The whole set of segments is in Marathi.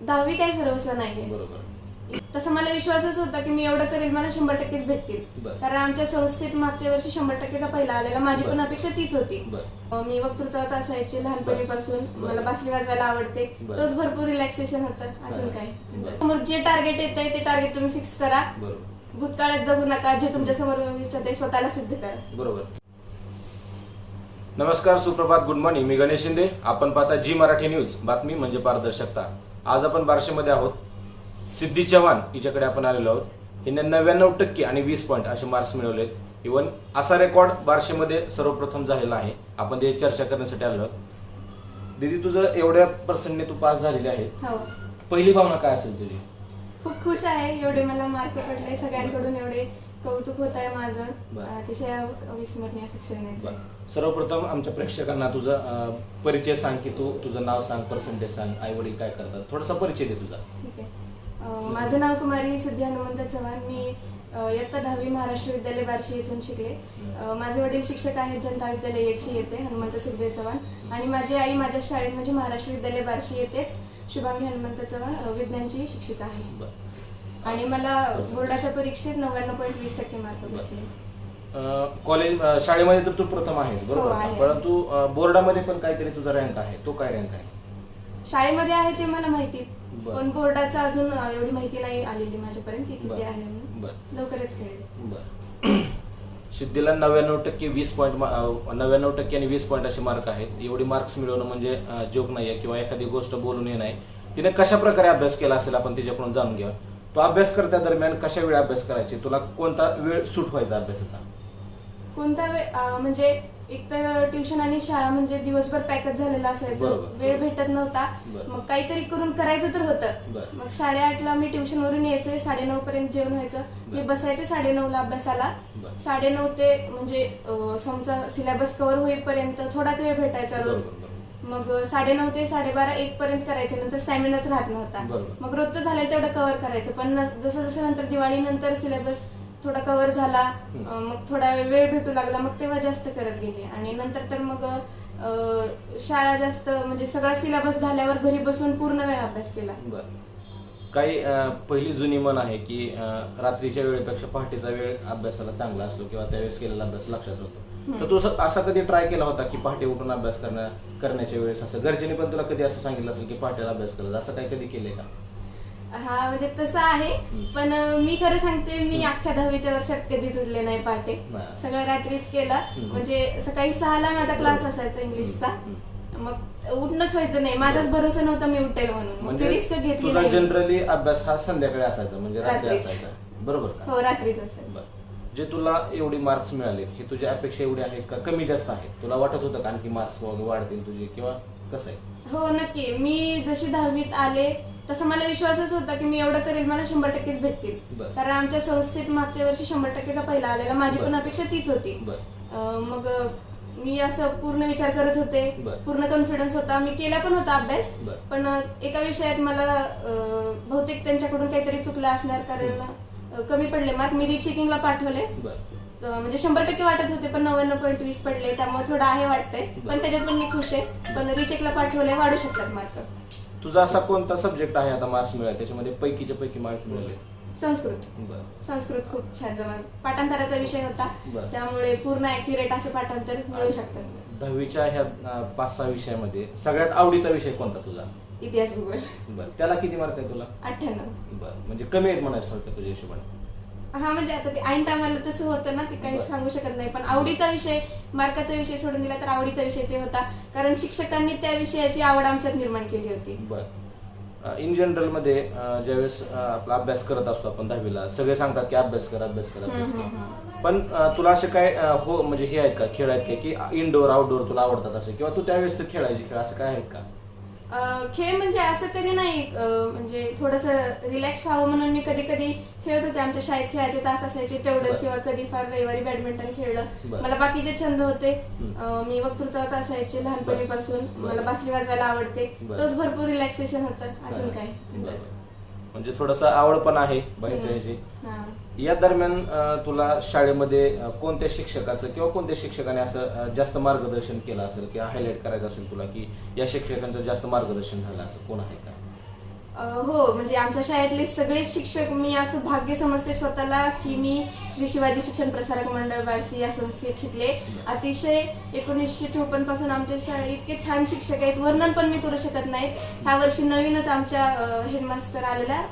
दहावी काही सर्वस्व नाहीये. बरोबर. तसं मला विश्वासच होता की मी एवढं करेल मला शंभर टक्केच भेटतील. बरं. कारण आमच्या संस्थेत मागच्या वर्षी शंभर टक्केचा पहिला आलेला माझी पण बरं. अपेक्षा तीच होती. बर. अं, मी वक्तृत्वात असायचे लहानपणीपासून. बरं. मला बासरी वाजवायला आवडते. बरं. तोच भरपूर रिलॅक्सेशन होतं. अजून बरं. काय? बरं. मग जे टार्गेट येत आहे ते टार्गेट तुम्ही फिक्स करा. बरोबर. भूतकाळात जगू नका जे तुमच्यासमोर इच्छा ते स्वतःला सिद्ध करा. बरोबर. नमस्कार सुप्रभात. गुड मॉर्निंग मी गणेश शिंदे. आपण पाहता जी मराठी न्यूज बातमी म्हणजे पारदर्शकता. आज आपण बार्शीमध्ये आहोत. सिद्धी चव्हाण हिच्याकडे आपण आलेलो आहोत. हिने नव्याण्णव टक्के आणि वीस पॉईंट असे मार्क्स मिळवलेत. इवन असा रेकॉर्ड बार्शीमध्ये सर्वप्रथम झालेला आहे. आपण ते चर्चा करण्यासाठी आलो दीदी तुझं एवढ्या पर्सेंटने तू पास झालेली आहे. हो. पहिली भावना काय असेल तुझी? खूप खुश आहे. एवढे मला मार्क पडले. सगळ्यांकडून एवढे कौतुक होत आहे माझं. बरं. अतिशय अविस्मरणीय शिक्षण आहे. सर्वप्रथम आमच्या प्रेक्षकांना तुझा अं, परिचय सांग की तू तुझं नाव सांग पर्सेंटेज सांग आई वडील काय करतात थोडासा परिचय दे तुझा. ठीक आहे. अं, माझं नाव कुमारी सिद्धी हनुमंत चव्हाण. मी अं, इयत्ता दहावी महाराष्ट्र विद्यालय बार्शी येथून शिकले. अं, माझे वडील शिक्षक आहेत जनता विद्यालय येडशी येथे हनुमंत सुखदेव चव्हाण. आणि माझी आई माझ्या शाळेत म्हणजे महाराष्ट्र विद्यालय बार्शी येथेच शुभांगी हनुमंत चव्हाण अं, विज्ञानची शिक्षिका आहे. बरं. आणि मला बोर्डाच्या परीक्षेत नव्याण्णव पॉईंट वीस टक्के मार्क. भेटले कॉलेज शाळेमध्ये तर तू प्रथम आहेस बरोबर हो? आहे. परंतु बोर्डामध्ये पण काहीतरी तुझा रँक आहे तो काय रँक आहे शाळेमध्ये आहे ते मला माहिती. पण बोर्डाचं अजून एवढी माहिती नाही आलेली माझ्यापर्यंत की किती. आहे. लवकरच कळेल सिद्धीला नव्याण्णव टक्के वीस पॉईंट नव्याण्णव टक्के आणि वीस पॉईंट असे मार्क आहेत एवढी मार्क्स मिळवणं म्हणजे जोक नाहीये किंवा एखादी गोष्ट बोलून ये नाही तिने कशा प्रकारे अभ्यास केला असेल आपण तिच्याकडून जाणून घ्या तो अभ्यास करत्या दरम्यान कशा वेळ अभ्यास करायची तुला कोणता वेळ सूट व्हायचा अभ्यासाचा कोणता वेळ अं, म्हणजे एक तर ट्युशन आणि शाळा म्हणजे दिवसभर पॅकच झालेला असायचं बरोबर. वेळ भेटत नव्हता बरं. मग काहीतरी करून करायचं तर होतं बरं. मग साडेआठला मी ट्युशन वरून यायचे साडेनऊ पर्यंत जेवण व्हायचं मी. बसायचे साडेनऊला अभ्यासाला बरं. साडेनऊ ते म्हणजे अं, समजा सिलेबस कव्हर होईपर्यंत थोडाच वेळ भेटायचा रोज बरोबर. मग साडेनऊ ते साडेबारा एक पर्यंत करायचे. नंतर स्टॅमिनाच राहत नव्हता. बरोबर. मग रोजचं झालेलं तेवढं कव्हर करायचं. पण न- जसं जसं नंतर दिवाळीनंतर सिलेबस थोडा कव्हर झाला हम्म. अं, मग थोडा वेळ भेटू लागला मग तेव्हा जास्त करत गेले. आणि नंतर तर मग अं, शाळा जास्त म्हणजे सगळा सिलेबस झाल्यावर घरी बसून पूर्ण वेळ अभ्यास केला. बर. काही पहिली जुनी म्हण आहे की रात्रीच्या वेळेपेक्षा पहाटेचा वेळ अभ्यासाला चांगला असतो किंवा त्यावेळेस केलेला अभ्यास लक्षात होतो. तर तू असं- कधी ट्राय केला होता की पहाटे उठून अभ्यास करण्या करण्याच्या वेळेस असं? घरच्यांनी पण तुला कधी असं सांगितलं असेल की पहाटेला अभ्यास करायचा असं काही कधी केलंय का? हा म्हणजे तसं आहे. पण मी खरं सांगते मी अख्ख्या दहावीच्या वर्षात कधीच उठले नाही पहाटे. सगळं रात्रीच केला. म्हणजे सकाळी सहाला माझा क्लास असायचा इंग्लिशचा. उठणंच व्हायचं नाही. माझाच भरोसा नव्हता मी उठेल म्हणून. मग म्हणजे ती रिस्क घेतली तुझा नाही. जनरली अभ्यास हा संध्याकाळी असायचा म्हणजे रात्री रात्रीच. असायचा. बरोबर का? हो रात्रीच बर. जे तुला एवढी मार्क्स मिळालेत हे तुझ्या अपेक्षा एवढी आहेत का? कमी जास्त आहेत तुला वाटत होतं का आणखी मार्क्स वगैरे वाढतील तुझे किंवा कसं आहे? हो नक्की. मी जशी दहावीत आले तसं मला विश्वासच होता की मी एवढं करेल मला शंभर टक्केच भेटतील. बरं. कारण आमच्या संस्थेत मागच्या वर्षी शंभर टक्केचा पहिला आलेला. माझी पण बरं. अपेक्षा तीच होती. बर. अं, मग मी असं पूर्ण विचार करत होते. बरं. पूर्ण कॉन्फिडन्स होता. मी केला पण होता अभ्यास. बरं. पण एका विषयात मला अं, बहुतेक त्यांच्याकडून काहीतरी चुकलं असणार कारण अं, कमी पडले. मार्क मी रिचेकिंगला पाठवले. बर. अं, म्हणजे शंभर टक्के वाटत होते पण नव्याण्णव पॉईंट वीस पडले. त्यामुळे थोडं आहे वाटतंय. पण त्याच्यात पण मी खुश आहे. पण रिचेकला पाठवले वाढू शकतात मार्क तुझा असा कोणता सब्जेक्ट आहे आता मार्क्स मिळाले? त्याच्यामध्ये पैकीच्या पैकी मार्क्स मिळाले. संस्कृत. संस्कृत खूप छान जमा पाठांतराचा विषय होता. त्यामुळे पूर्ण अॅक्युरेट असं पाठांतर मिळू शकतं दहावीच्या ह्या पाच सहा विषयामध्ये सगळ्यात आवडीचा विषय कोणता तुझा? इतिहास भूगोल. बर. त्याला किती मार्क आहे तुला? अठ्ठ्याण्णव. बर. म्हणजे कमी आहेत म्हणायचं थोडक्यात तुझ्या हिशोबाने. हा म्हणजे आता ते ऐन टायमाला तसं होतं ना ते काही बरं. सांगू शकत नाही. पण आवडीचा विषय मार्काचा विषय सोडून दिला तर आवडीचा विषय ते होता. कारण शिक्षकांनी त्या विषयाची आवड आमच्यात निर्माण केली होती. बर. इन जनरलमध्ये अं, ज्यावेळेस आपला अभ्यास करत असतो आपण दहावीला सगळे सांगतात की अभ्यास कर अभ्यास कर अभ्यास कर. पण तुला असे काय हो म्हणजे हे आहेत का खेळ आहेत का की इनडोअर आउटडोअर तुला आवडतात असे किंवा तू त्यावेळेस तर खेळायचे खेळ असं काय आहेत का? खेळ म्हणजे असं कधी नाही म्हणजे थोडस रिलॅक्स व्हावं म्हणून मी कधी कधी खेळत होते आमच्या शाळेत खेळायचे तास असायचे बरं. तेवढंच किंवा कधी फार रविवारी बॅडमिंटन खेळलं. मला बाकीचे छंद होते मी वक्तृत्वात असायचे लहानपणीपासून. मला बासरी वाजवायला आवडते. तोच भरपूर रिलॅक्सेशन होतं अजून. काय. म्हणजे थोडस आवड पण आहे बाहेरच्या हा. या दरम्यान तुला शाळेमध्ये कोणत्या शिक्षकाचं किंवा कोणत्या शिक्षकाने असं जास्त मार्गदर्शन केलं असेल किंवा हायलाईट करायचं असेल तुला की या शिक्षकांचं जास्त मार्गदर्शन झालं असं कोण आहे का? हो म्हणजे आमच्या शाळेतले सगळे शिक्षक मी असं भाग्य समजते स्वतःला की मी श्री शिवाजी शिक्षण प्रसारक मंडळ बारशी या संस्थेत शिकले. अतिशय एकोणीसशे चोपन्नपासून आमच्या शाळेत इतके छान शिक्षक आहेत. वर्णन पण मी करू शकत नाहीत. ह्या वर्षी नवीनच आमच्या हेडमास्टर आलेल्या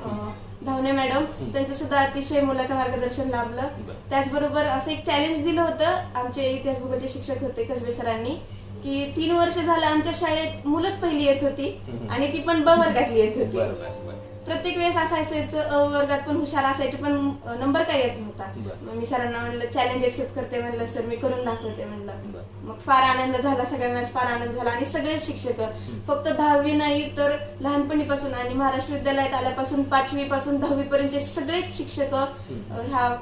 धावणे मॅडम. त्यांचं सुद्धा अतिशय मुलाचं मार्गदर्शन लाभलं. बरं. त्याचबरोबर असं एक चॅलेंज दिलं होतं आमचे इतिहास भूगोलचे शिक्षक होते कसबे सरांनी की तीन वर्ष झालं आमच्या शाळेत मुलंच पहिली येत होती. आणि ती पण ब वर्गातली येत होती. प्रत्येक वेळेस असायचं वर्गात पण हुशार असायचे पण नंबर काय येत नव्हता. मी सरांना म्हणलं चॅलेंज एक्सेप्ट करते म्हणलं सर मी करून दाखवते म्हणलं. मग फार आनंद झाला सगळ्यांनाच फार आनंद झाला आणि सगळे शिक्षक फक्त दहावी नाही तर लहानपणीपासून आणि महाराष्ट्र विद्यालयात आल्यापासून पाचवी पासून दहावी पर्यंतचे सगळेच शिक्षक ह्या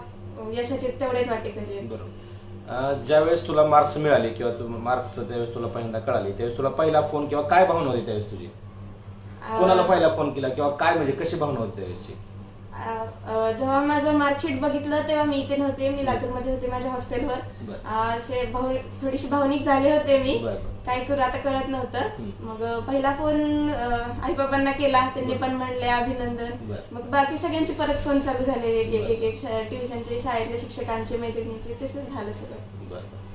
यशाचे तेवढेच. बरोबर. अं, ज्यावेळेस तुला मार्क्स मिळाले किंवा तू मार्क्स त्यावेळेस तुला पहिल्यांदा कळाली त्यावेळेस तुला पहिला फोन किंवा काय भावना होती त्यावेळेस तुझी? कोणाला पहिला फोन केला किंवा काय म्हणजे कशी भावना होती अ, अ, जेव्हा माझं मार्कशीट बघितलं तेव्हा मी इथे नव्हते मी लातूरमध्ये होते माझ्या हॉस्टेलवर बरं. अ, असे थोडीशी भावनिक झाले होते मी. बरं, बरं. काय करू आता कळत नव्हतं. हम्म. मग अ, पहिला फोन आई बाबांना केला. त्यांनी पण म्हणले अभिनंदन. बरं. मग बाकी सगळ्यांचे परत फोन चालू झाले एक एक एक एक शा- ट्युशनचे शाळेतल्या शिक्षकांचे मैत्रिणींचे तसंच झालं सगळं. बरं.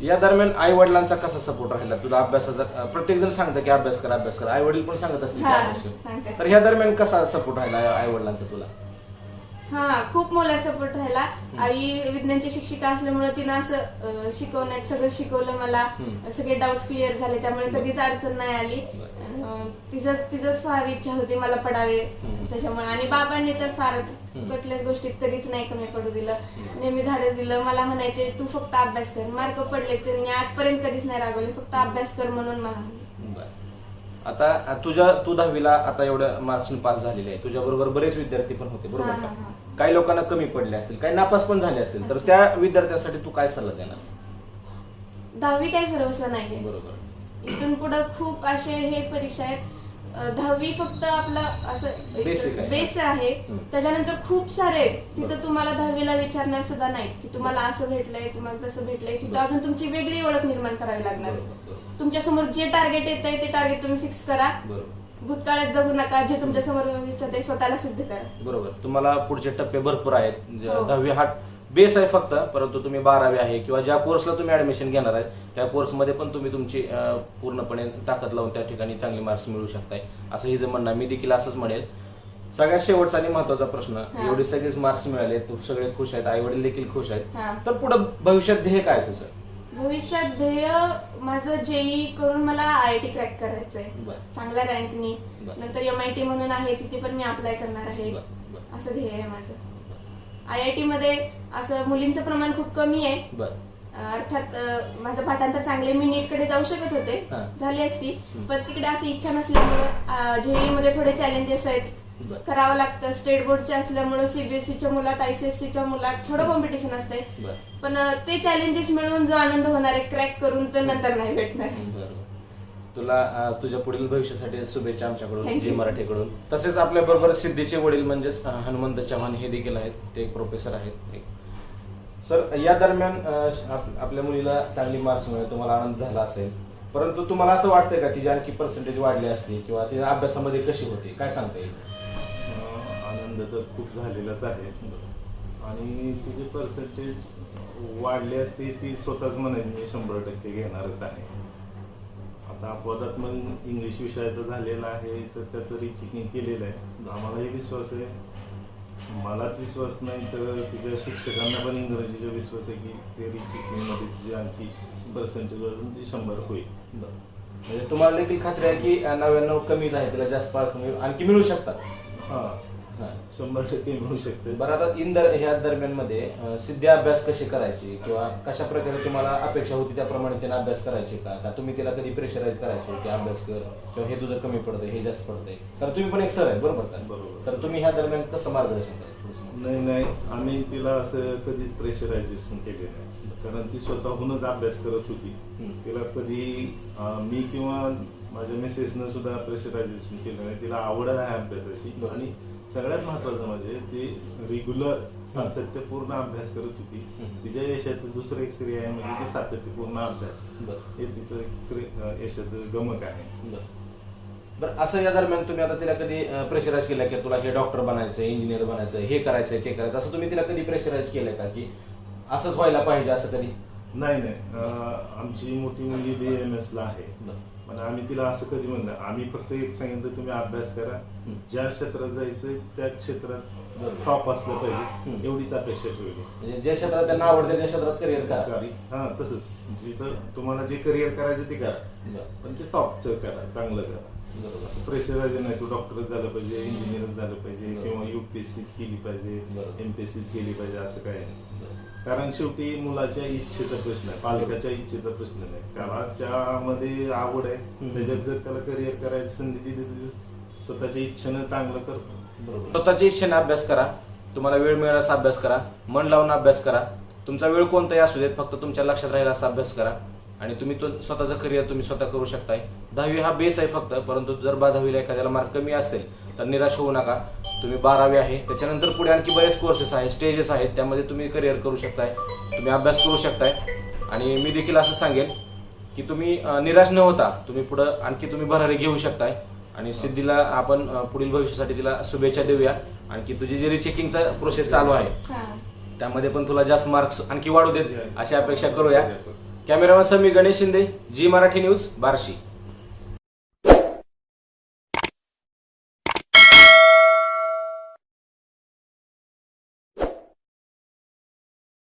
या दरम्यान आई वडिलांचा कसा सपोर्ट राहिला तुला अभ्यासाचा प्रत्येक जण सांगतं की अभ्यास कर अभ्यास कर आई वडील पण सांगत असतील की हा, अभ्यास कर. सांगतात. तर ह्या दरम्यान कसा सपोर्ट राहिला आई वडिलांचा तुला हा खूप मोला सपोर्ट राहिला आई विज्ञानची शिक्षिका असल्यामुळे तिनं असं अ, शिकवण्यात सगळं शिकवलं मला हम्म. सगळे डाऊट्स क्लिअर झाले त्यामुळे. कधीच अडचण नाही आली बरं. अ, तिचंच तिचंच फार इच्छा होती मला पडावे. हम्म. त्याच्यामुळे आणि बाबांनी तर फारच हम्म. कुठल्याच गोष्टीत कधीच नाही कमी पडू दिलं. नेहमी धाडस दिलं. मला म्हणायचे तू फक्त अभ्यास कर. मार्क पडले त्यांनी आजपर्यंत कधीच नाही रागवले. फक्त अभ्यास कर म्हणून मला. बरं. आता तुझ्या तू दहावीला आता एवढ्या मार्क्सने पास झालेले आहे. तुझ्या बरोबर बरेच विद्यार्थी पण होते बरोबर हा, का? हा, हा. काही लोकांना कमी पडले असतील काही नापास पण झाले असतील. तर त्या विद्यार्थ्यांसाठी तू काय सल्ला देणार? दहावी काही सर्वस्व नाहीये. बरोबर. इथून पुढे खूप असे हे परीक्षा आहेत अ, दहावी फक्त आपलं असं Basic आहे. बेस आहे हम्म. त्याच्यानंतर खूप सारे आहेत. तिथं. तुम्हाला दहावीला विचारणार सुद्धा नाही की तुम्हाला असं भेटलंय तुम्हाला तसं भेटलंय तिथं. अजून तुमची वेगळी ओळख निर्माण करावी लागणार बरोबर. तुमच्यासमोर जे टार्गेट येत आहे ते टार्गेट तुम्ही फिक्स करा बरोबर भूतकाळात जगू नका जे तुमच्यासमोर आहे स्वतःला सिद्ध करा बरोबर तुम्हाला पुढचे टप्पे भरपूर आहेत ज- हो. दहावी हा बेस आहे फक्त परंतु तुम्ही बारावी आहे किंवा ज्या कोर्सला तुम्ही ऍडमिशन घेणार आहे त्या कोर्समध्ये पण तुम्ही तुमची पूर्णपणे ताकद लावून त्या ठिकाणी चांगले मार्क्स मिळवू शकताय असं हे जे म्हणणं. मी देखील असंच म्हणेल सगळ्यात शेवटचा आणि महत्त्वाचा प्रश्न. एवढे सगळेच मार्क्स मिळाले तू सगळे खुश आहेत आई वडील देखील खुश. आहेत तर पुढे भविष्यात ध्येय काय तुझं भविष्यात ध्येय माझं जेई करून मला आय आय टी क्रॅक करायचंय. चांगल्या रँकनी. नंतर एम आय टी म्हणून आहे तिथे पण मी अप्लाय करणार आहे. असं ध्येय आहे माझं आय आय टी मध्ये असं मुलींचं प्रमाण खूप कमी आहे. बर. अर्थात अं, माझं पाठांतर चांगले मी नीटकडे जाऊ शकत होते. हा. झाली असती. पण तिकडे अशी इच्छा नसल्यामुळं जेई मध्ये थोडे चॅलेंजेस आहेत. बर. करावं लागतं. स्टेट बोर्डचे असल्यामुळं सीबीएसईच्या मुलात आयसीएससीच्या मुलात थोडं कॉम्पिटिशन असतंय. बर. पण अं, ते चॅलेंजेस मिळवून जो आनंद होणार आहे क्रॅक करून तर नंतर नाही भेटणार. तुला तुझ्या पुढील भविष्यासाठी शुभेच्छा आमच्याकडून Thank जी you. मराठीकडून. तसेच आपल्या बरोबर सिद्धीचे वडील म्हणजेच अं, हनुमंत चव्हाण हे देखील आहेत. ते एक प्रोफेसर आहेत. एक. सर या दरम्यान अं, आप- आपल्या मुलीला चांगली मार्क्स मिळाले तुम्हाला आनंद झाला असेल. परंतु तुम्हाला असं वाटतंय का तिची आणखी पर्सेंटेज वाढली असती किंवा तिच्या अभ्यासामध्ये कशी होती? काय सांगता येईल? अं, आनंद तर खूप झालेलाच आहे. आणि तिचे पर्सेंटेज वाढले असते ती स्वतःच म्हणेल मी शंभर टक्के घेणारच आहे. आता अपवादात मग इंग्लिश विषयाचं झालेलं आहे तर त्याचं रिचेकिंग केलेलं आहे. आम्हालाही विश्वास आहे. मलाच विश्वास नाही तर तिच्या शिक्षकांना पण इंग्रजीचा विश्वास आहे की ते रिचेकिंगमध्ये तिची आणखी पर्सेंटेज वाढून ती शंभर होईल. म्हणजे तुम्हाला देखील खात्री आहे की नव्याण्णव कमीच आहे तिला जास्त मार्क आणखी मिळू शकतात. हां. शंभर टक्के मिळू शकते. बरं आता इन दर ह्या दरम्यानमध्ये अं, सिद्धी अभ्यास कशी करायची? किंवा कशा प्रकारे तुम्हाला अपेक्षा होती त्याप्रमाणे तिने अभ्यास करायची का? का तुम्ही तिला कधी प्रेशराईज करायचो की अभ्यास कर? किंवा हे तुझं कमी पडतंय हे जास्त पडतंय? तर तुम्ही पण एक सर आहे बरोबर का? बरोबर. तर तुम्ही ह्या दरम्यान कसं मार्गदर्शन करता? नाही नाही. आम्ही तिला असं कधीच प्रेशरायझेशन केले नाही. कारण ती स्वतःहूनच अभ्यास करत होती. हम्म. तिला कधी अं, मी किंवा माझ्या मिसेसनं सुद्धा प्रेशरायझेशन केलं नाही तिला आवड आहे अभ्यासाची. आणि सगळ्यात महत्वाचं म्हणजे ती रेग्युलर सातत्यपूर्ण अभ्यास करत होती. तिच्या यशाचं दुसरं एक श्रेय आहे म्हणजे की सातत्यपूर्ण अभ्यास. हे तिचं यशाचं गमक आहे. बरं. असं या दरम्यान तुम्ही आता तिला कधी प्रेशराईज केलं की तुला हे डॉक्टर बनायचं इंजिनियर बनायचं हे करायचं ते करायचं असं तुम्ही तिला कधी प्रेशराईज केलं का की असंच व्हायला पाहिजे असं कधी? नाही नाही. आमची मोठी मुलगी बी एम एस ला आहे. पण आम्ही तिला असं कधी म्हणलं आम्ही फक्त एक सांगितलं तुम्ही अभ्यास करा. ज्या क्षेत्रात जायचं त्या क्षेत्रात. टॉप असलं पाहिजे. एवढीच अपेक्षा ठेवली म्हणजे ज्या क्षेत्रात त्यांना आवडते त्या क्षेत्रात करिअर करा हा तसंच जिथं तुम्हाला जे करिअर करायचं ते करा बरं. पण ते टॉपचं करा चांगलं करा बरोबर प्रेशरायझ नाही तू डॉक्टरच झालं पाहिजे इंजिनियरच झालं पाहिजे बरोबर. किंवा युपीएससीच केली पाहिजे बरोबर. एमपीएससीच केली पाहिजे असं काय नाही. कारण शेवटी मुलाच्या इच्छेचा प्रश्न आहे पालकाच्या इच्छेचा प्रश्न नाही त्याला ज्यामध्ये आवड आहे. त्याच्यात जर त्याला करिअर करायची संधी दिली तर स्वतःच्या इच्छेनं चांगलं करतो. बरोबर. स्वतःच्या इच्छेने अभ्यास करा. तुम्हाला वेळ मिळेल असा अभ्यास करा. मन लावून अभ्यास करा. तुमचा वेळ कोणताही असू देत फक्त तुमच्या लक्षात राहील असा अभ्यास करा. आणि तुम्ही तो स्वतःचं करिअर तुम्ही स्वतः करू शकताय. दहावी हा बेस आहे फक्त परंतु जर बा दहावीला एखाद्याला मार्क कमी असतील तर निराश होऊ नका. तुम्ही बारावी आहे त्याच्यानंतर पुढे आणखी बरेच कोर्सेस आहेत स्टेजेस आहेत त्यामध्ये तुम्ही करिअर करू शकताय. तुम्ही अभ्यास करू शकताय. आणि मी देखील असं सांगेन की तुम्ही निराश न होता तुम्ही पुढं आणखी तुम्ही भरारी घेऊ शकताय. आणि सिद्धीला आपण अं, पुढील भविष्यासाठी तिला शुभेच्छा देऊया. आणखी तुझी जी रिचेकिंगचा प्रोसेस चालू आहे हा. त्यामध्ये पण तुला जास्त मार्क्स आणखी वाढू देत अशी अपेक्षा करूया. Cameraman Sami Ganesh Shinde Zee Marathi news Barshi.